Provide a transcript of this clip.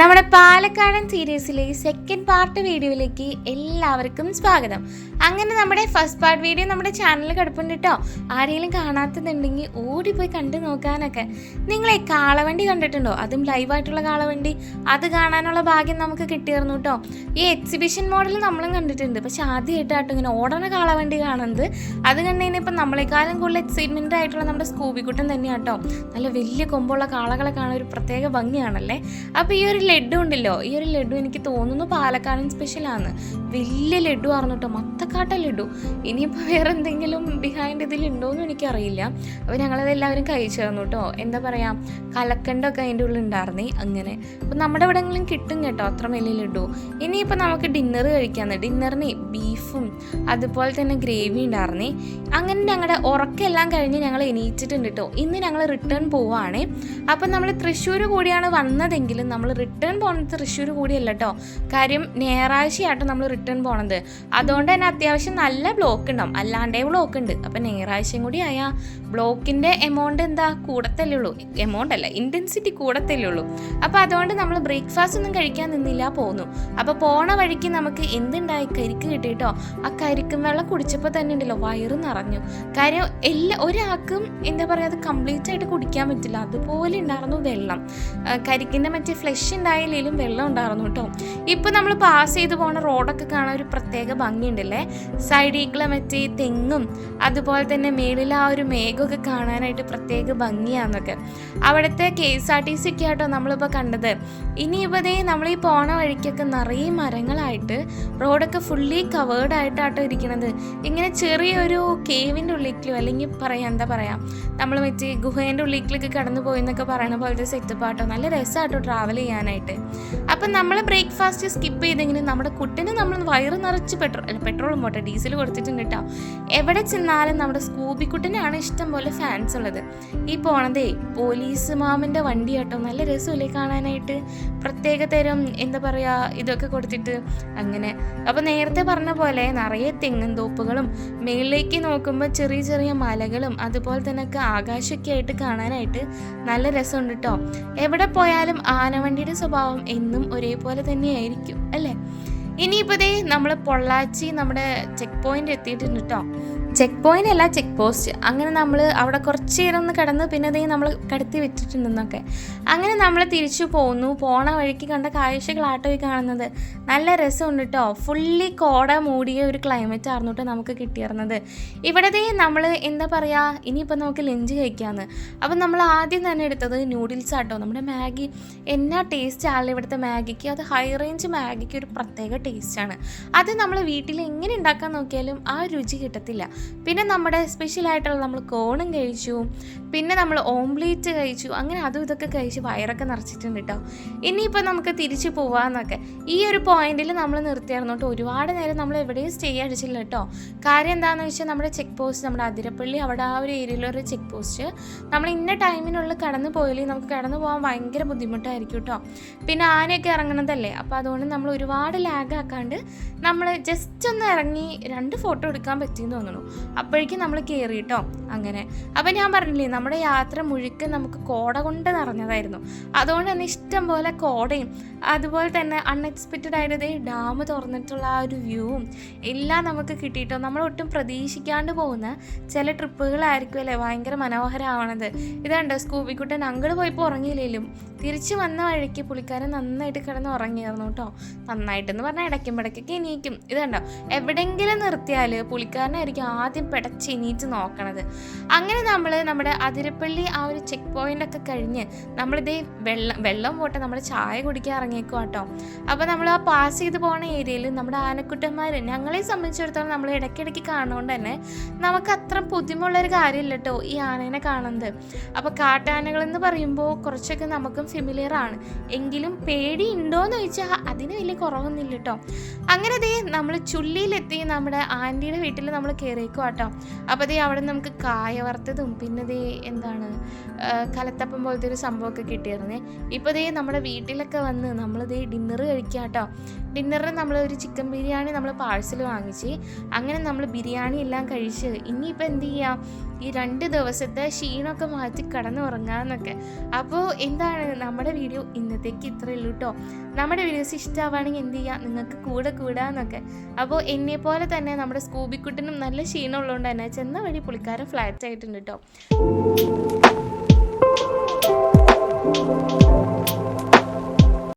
നമ്മുടെ പാലക്കാടൻ സീരീസിലെ സെക്കൻഡ് പാർട്ട് വീഡിയോയിലേക്ക് എല്ലാവർക്കും സ്വാഗതം. അങ്ങനെ നമ്മുടെ ഫസ്റ്റ് പാർട്ട് വീഡിയോ നമ്മുടെ ചാനലിൽ കിടപ്പുണ്ട് കേട്ടോ ആരെങ്കിലും കാണാത്തതുണ്ടെങ്കിൽ ഓടിപ്പോയി കണ്ടു നോക്കാനൊക്കെ. നിങ്ങളെ കാളവണ്ടി കണ്ടിട്ടുണ്ടോ? അതും ലൈവായിട്ടുള്ള കാളവണ്ടി. അത് കാണാനുള്ള ഭാഗ്യം നമുക്ക് കിട്ടിയിരുന്നു കേട്ടോ ഈ എക്സിബിഷൻ മോഡൽ നമ്മളും കണ്ടിട്ടുണ്ട്. പക്ഷെ ആദ്യമായിട്ടാട്ടോ ഇങ്ങനെ ഓടണ കാളവണ്ടി കാണുന്നത്. അത് കണ്ടു കഴിഞ്ഞപ്പോൾ നമ്മളെക്കാളും കൂടുതൽ എക്സൈറ്റ്മെന്റ് ആയിട്ടുള്ള നമ്മുടെ സ്കൂബിക്കുട്ടൻ തന്നെയാട്ടോ. നല്ല വലിയ കൊമ്പുള്ള കാളകളെ കാണാൻ ഒരു പ്രത്യേക ഭംഗിയാണല്ലേ? അപ്പോൾ ഈ ഒരു ലഡു ഉണ്ടല്ലോ. ഈ ഒരു ലഡു എനിക്ക് തോന്നുന്നു പാലക്കാടൻ സ്പെഷ്യലാണ് വലിയ ലഡു ആയിരുന്നു കേട്ടോ മത്തക്കാട്ട ലഡു ഇനിയിപ്പോൾ വേറെ എന്തെങ്കിലും ബിഹൈൻഡ് ഇതിലുണ്ടോയെന്നും എനിക്കറിയില്ല. അപ്പോൾ ഞങ്ങളത് എല്ലാവരും കഴിച്ചു തന്നു കേട്ടോ എന്താ പറയുക കലക്കണ്ടൊക്കെ അതിന്റെ ഉള്ളിൽ ഉണ്ടായിരുന്നേ. അങ്ങനെ. അപ്പോൾ നമ്മുടെ ഇവിടെങ്കിലും കിട്ടും കേട്ടോ അത്ര വലിയ ലഡു ഇനിയിപ്പോൾ നമുക്ക് ഡിന്നർ കഴിക്കാമെന്ന് ഡിന്നറിന് ബീഫും അതുപോലെ തന്നെ ഗ്രേവി ഉണ്ടായിരുന്നേ അങ്ങനെ ഞങ്ങളുടെ ഉറക്കെല്ലാം കഴിഞ്ഞ് ഞങ്ങൾ എണീറ്റിട്ടുണ്ട് കേട്ടോ ഇന്ന് ഞങ്ങൾ റിട്ടേൺ പോവാണേ. അപ്പം നമ്മൾ തൃശ്ശൂർ കൂടിയാണ് വന്നതെങ്കിലും നമ്മൾ റിട്ടേൺ പോകുന്നത് തൃശ്ശൂർ കൂടിയല്ല കേട്ടോ കാര്യം ഞായറാഴ്ചയായിട്ട് നമ്മൾ റിട്ടേൺ പോണത്. അതുകൊണ്ട് തന്നെ അത്യാവശ്യം നല്ല ബ്ലോക്ക് ഉണ്ടാവും. അല്ലാണ്ടേ ബ്ലോക്ക് ഉണ്ട്. അപ്പം ഞായറാഴ്ചയും കൂടി ആയാൽ ബ്ലോക്കിന്റെ എമൗണ്ട് എന്താ? കൂടത്തല്ലേ ഉള്ളൂ. എമൗണ്ട് അല്ല ഇന്റൻസിറ്റി കൂടത്തല്ലേ ഉള്ളൂ. അപ്പോൾ അതുകൊണ്ട് നമ്മൾ ബ്രേക്ക്ഫാസ്റ്റ് ഒന്നും കഴിക്കാൻ നിന്നില്ല പോന്നു. അപ്പോൾ പോണ വഴിക്ക് നമുക്ക് എന്തുണ്ടായി? കരിക്ക് കിട്ടിയിട്ടോ ആ കരിക്കും വെള്ളം കുടിച്ചപ്പോൾ തന്നെ ഉണ്ടല്ലോ വയറ് നിറഞ്ഞു. കാര്യം എല്ലാ ഒരാൾക്കും എന്താ പറയുക അത് കംപ്ലീറ്റ് ആയിട്ട് കുടിക്കാൻ പറ്റില്ല. അതുപോലെ ഉണ്ടായിരുന്നു വെള്ളം. കരിക്കിന്റെ മറ്റേ ഫ്ലഷ് ഉണ്ടായില്ലെങ്കിലും വെള്ളം ഉണ്ടായിരുന്നു കേട്ടോ. ഇപ്പോൾ നമ്മൾ പാസ് ചെയ്ത് പോണ റോഡൊക്കെ കാണാൻ ഒരു പ്രത്യേക ഭംഗിയുണ്ടല്ലേ? സൈഡിൽ മറ്റേ തെങ്ങും അതുപോലെ തന്നെ മേളിൽ ആ ഒരു മേഘമൊക്കെ കാണാനായിട്ട് പ്രത്യേക ഭംഗിയാന്നൊക്കെ. അവിടുത്തെ K S R T C ഒക്കെ ആട്ടോ നമ്മളിപ്പോൾ കണ്ടത്. ഇനി നമ്മൾ ഈ പോണ വഴിക്കൊക്കെ നിറയെ മരങ്ങളായിട്ട് റോഡൊക്കെ ഫുള്ളി കവേർഡ് ആയിട്ടാട്ടോ ഇരിക്കുന്നത് ഇങ്ങനെ ചെറിയൊരു കേവിന്റെ ഉള്ളിലേക്കോ അല്ലെങ്കിൽ പറയാം എന്താ പറയാ നമ്മൾ മറ്റേ ഗുഹേന്റെ ഉള്ളിലേക്കൊക്കെ കടന്നു പോയി എന്നൊക്കെ പറയണ പോലത്തെ സെറ്റപ്പ് ആട്ടോ. നല്ല രസമാട്ടോ ട്രാവൽ ചെയ്യാനായിട്ട്. അപ്പം നമ്മൾ ബ്രേക്ക്ഫാസ്റ്റ് സ്കിപ്പ് ചെയ്തെങ്കിലും നമ്മുടെ കുട്ടിന് നമ്മൾ വയറ് നിറച്ച് പെട്രോൾ അല്ല പെട്രോളും പോട്ടെ ഡീസൽ കൊടുത്തിട്ടുണ്ട് കേട്ടോ എവിടെ ചെന്നാലും നമ്മുടെ സ്കൂബി കുട്ടനാണ് ഇഷ്ടം പോലെ ഫാൻസ് ഉള്ളത്. ഈ പോണതേ പോലീസ് മാമിന്റെ വണ്ടി കേട്ടോ നല്ല രസമല്ലേ കാണാനായിട്ട്. പ്രത്യേക തരം എന്താ പറയുക ഇതൊക്കെ കൊടുത്തിട്ട്. അങ്ങനെ. അപ്പോൾ നേരത്തെ പറഞ്ഞ പോലെ നിറയെ തെങ്ങും തോപ്പുകളും മേളിലേക്ക് നോക്കുമ്പോൾ ചെറിയ ചെറിയ മലകളും അതുപോലെ തന്നെ ആകാശമൊക്കെ ആയിട്ട് കാണാനായിട്ട് നല്ല രസമുണ്ട് കേട്ടോ എവിടെ പോയാലും ആനവണ്ടിയുടെ സ്വഭാവം എന്നും ഒരേപോലെ തന്നെയായിരിക്കും അല്ലേ? ഇനിയിപ്പോൾ ദേ നമ്മൾ പൊള്ളാച്ചി നമ്മുടെ ചെക്ക് പോയിന്റ് എത്തിയിട്ടുണ്ട് കേട്ടോ ചെക്ക് പോയിന്റ് അല്ല ചെക്ക് പോസ്റ്റ് അങ്ങനെ നമ്മൾ അവിടെ കുറച്ച് നേരം ഒന്ന് കിടന്ന് പിന്നെ അതേ നമ്മൾ കടത്തി വിട്ടിട്ടുണ്ടെന്നൊക്കെ. അങ്ങനെ നമ്മൾ തിരിച്ചു പോന്നു. പോണ വഴിക്ക് കണ്ട കാഴ്ചകളാട്ടോ ഈ കാണുന്നത്. നല്ല രസമുണ്ട് കേട്ടോ ഫുള്ളി കോട മൂടിയ ഒരു ക്ലൈമറ്റ് ആയിരുന്നു കേട്ടോ നമുക്ക് കിട്ടിയിരുന്നത്. ഇവിടെ ദേ നമ്മൾ എന്താ പറയുക ഇനിയിപ്പോൾ നമുക്ക് ലഞ്ച് കഴിക്കാമെന്ന് അപ്പം നമ്മൾ ആദ്യം തന്നെ എടുത്തത് നൂഡിൽസ് ആട്ടോ. നമ്മുടെ മാഗി. എന്നാ ടേസ്റ്റ് ആണല്ലോ ഇവിടുത്തെ മാഗിക്ക്? അത് ഹൈ റേഞ്ച് മാഗിക്ക് ഒരു പ്രത്യേക ടേസ്റ്റാണ്. അത് നമ്മൾ വീട്ടിൽ എങ്ങനെ ഉണ്ടാക്കാൻ നോക്കിയാലും ആ രുചി കിട്ടത്തില്ല. പിന്നെ നമ്മുടെ സ്പെഷ്യൽ ആയിട്ടുള്ള നമ്മൾ കോണും കഴിച്ചു പിന്നെ നമ്മൾ ഓംലേറ്റ് കഴിച്ചു അങ്ങനെ അതും ഇതൊക്കെ കഴിച്ച് വയറൊക്കെ നിറച്ചിട്ടുണ്ട് കേട്ടോ ഇനിയിപ്പോൾ നമുക്ക് തിരിച്ചു പോവാന്നൊക്കെ. ഈ ഒരു പോയിന്റിൽ നമ്മൾ നിർത്തിയായിരുന്നു കേട്ടോ ഒരുപാട് നേരം നമ്മൾ എവിടെയും സ്റ്റേ അടിച്ചില്ല കേട്ടോ കാര്യം എന്താണെന്ന് വെച്ചാൽ നമ്മുടെ ചെക്ക് പോസ്റ്റ് നമ്മുടെ അതിരപ്പള്ളി അവിടെ ആ ഒരു ഏരിയയിലൊരു ചെക്ക് പോസ്റ്റ് നമ്മൾ ഇന്ന ടൈമിനുള്ളിൽ കടന്നു പോയാലേ നമുക്ക് കടന്നു പോകാൻ ഭയങ്കര ബുദ്ധിമുട്ടായിരിക്കും കേട്ടോ പിന്നെ ആനയൊക്കെ ഇറങ്ങണതല്ലേ അപ്പോൾ അതുകൊണ്ട് നമ്മൾ ഒരുപാട് ലാഗ് ആക്കാണ്ട് നമ്മൾ ജസ്റ്റ് ഒന്ന് ഇറങ്ങി രണ്ട് ഫോട്ടോ എടുക്കാൻ പറ്റിയെന്ന് തോന്നുന്നു. അപ്പോഴേക്കും നമ്മൾ കയറി കേട്ടോ അങ്ങനെ. അപ്പം ഞാൻ പറഞ്ഞില്ലേ നമ്മുടെ യാത്ര മുഴുക്കെ നമുക്ക് കോട കൊണ്ട് നിറഞ്ഞതായിരുന്നു. അതുകൊണ്ട് തന്നെ ഇഷ്ടം പോലെ കോടയും അതുപോലെ തന്നെ അൺഎക്സ്പെക്റ്റഡ് ആയിട്ട് ഡാം തുറന്നിട്ടുള്ള ആ ഒരു വ്യൂവും എല്ലാം നമുക്ക് കിട്ടിയിട്ടോ. നമ്മൾ ഒട്ടും പ്രതീക്ഷിക്കാണ്ട് പോകുന്ന ചില ട്രിപ്പുകളായിരിക്കും അല്ലേ? ഭയങ്കര മനോഹരമാവണത്. ഇതുണ്ട് സ്കൂബിക്കുട്ടൻ അങ്ങോട്ട് പോയപ്പോൾ ഉറങ്ങിയില്ലേലും? തിരിച്ചു വന്ന വഴിക്ക് പുള്ളിക്കാരൻ നന്നായിട്ട് കിടന്ന് ഉറങ്ങിയായിരുന്നു കേട്ടോ. നന്നായിട്ടെന്ന് പറഞ്ഞാൽ ഇടയ്ക്കും ഇടയ്ക്കൊക്കെ എണീക്കും. ഇതുണ്ടോ എവിടെയെങ്കിലും നിർത്തിയാൽ പുള്ളിക്കാരനായിരിക്കും ആദ്യം പിടച്ച് എണീറ്റ് നോക്കണത്. അങ്ങനെ നമ്മൾ നമ്മുടെ അതിരപ്പള്ളി ആ ഒരു ചെക്ക് പോയിന്റ് ഒക്കെ കഴിഞ്ഞ് നമ്മളിതേ വെള്ളം വെള്ളം പോട്ടെ നമ്മൾ ചായ കുടിക്കാൻ ഇറങ്ങിയേക്കും കേട്ടോ അപ്പോൾ നമ്മൾ ആ പാസ് ചെയ്ത് പോകുന്ന ഏരിയയിൽ നമ്മുടെ ആനക്കുട്ടന്മാർ ഞങ്ങളെ സംബന്ധിച്ചിടത്തോളം നമ്മൾ ഇടയ്ക്കിടയ്ക്ക് കാണുന്നതുകൊണ്ട് തന്നെ നമുക്ക് അത്ര ബുദ്ധിമുട്ടുള്ളൊരു കാര്യമില്ല കേട്ടോ ഈ ആനേനെ കാണുന്നത്. അപ്പോൾ കാട്ടാനകളെന്ന് പറയുമ്പോൾ കുറച്ചൊക്കെ നമുക്കും ഫെമിലിയർ ആണ്. എങ്കിലും പേടി ഉണ്ടോയെന്ന് ചോദിച്ചാൽ അതിന് വലിയ കുറവൊന്നുമില്ല കേട്ടോ Th അങ്ങനെ ദേ നമ്മൾ ചുള്ളിയിലെത്തി നമ്മുടെ ആന്റിയുടെ വീട്ടിൽ നമ്മൾ കയറിയേക്കും കേട്ടോ അപ്പോൾ ദേ അവിടെ നമുക്ക് കായ വറുത്തതും പിന്നെ ദേ എന്താണ് കലത്തപ്പം പോലത്തെ ഒരു സംഭവമൊക്കെ കിട്ടിയിരുന്നേ. ഇപ്പോൾ ദേ നമ്മുടെ വീട്ടിലൊക്കെ വന്ന് നമ്മൾ ദേ ഡിന്നർ കഴിക്കുക കേട്ടോ ഡിന്നറിന് നമ്മൾ ഒരു ചിക്കൻ ബിരിയാണി നമ്മൾ പാഴ്സൽ വാങ്ങിച്ച് അങ്ങനെ നമ്മൾ ബിരിയാണി എല്ലാം കഴിച്ച് ഇനിയിപ്പോൾ എന്ത് ചെയ്യാം? ഈ രണ്ട് ദിവസത്തെ ക്ഷീണമൊക്കെ മാറ്റി കിടന്നുറങ്ങാമെന്നൊക്കെ അപ്പോൾ എന്താണ് നമ്മുടെ വീഡിയോ ഇന്നത്തേക്ക് ഇത്രയേ ഉള്ളൂ കേട്ടോ നമ്മുടെ വീഡിയോസ് ഇഷ്ടമാവുകയാണെങ്കിൽ എന്ത് ചെയ്യുക നിങ്ങൾക്ക് കൂടെ കൂടാന്നൊക്കെ അപ്പോൾ എന്നെ പോലെ തന്നെ നമ്മുടെ സ്കൂബിക്കുട്ടിനും നല്ല ക്ഷീണമുള്ളതുകൊണ്ട് തന്നെ ചെന്ന വഴി പുള്ളിക്കാരൻ ഫ്ലാറ്റ് ആയിട്ടുണ്ട് കേട്ടോ